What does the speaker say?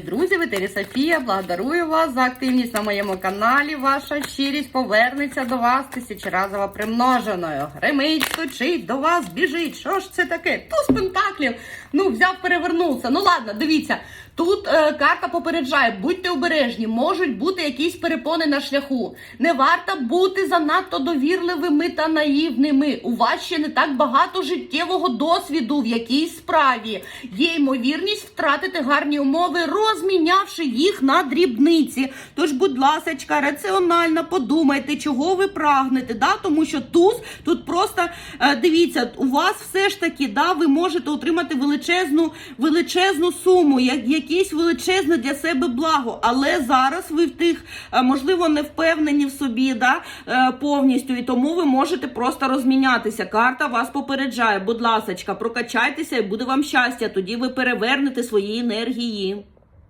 Друзі, в етері Софія, благодарую вас за активність на моєму каналі. Ваша щирість повернеться до вас тисячеразово примноженою. Гримить, стучить, до вас біжить. Що ж це таке? Туз пентаклів. Ну, взяв, перевернувся. Ну ладно, дивіться. Тут е, карта попереджає, будьте обережні, можуть бути якісь перепони на шляху. Не варто бути занадто довірливими та наївними. У вас ще не так багато життєвого досвіду в якійсь справі. Є ймовірність втратити гарні умови, розмінявши їх на дрібниці. Тож, будь ласочка, раціонально подумайте, чого ви прагнете. Да? Тому що туз тут просто е, дивіться, у вас все ж таки да, ви можете отримати величезну, величезну суму, як якесь величезне для себе благо. Але зараз ви в тих, е, можливо, не впевнені в собі да, е, повністю, і тому ви можете просто розмінятися. Карта вас попереджає. Будь ласочка, прокачайтеся і буде вам щастя. Тоді ви перевернете свої енергії.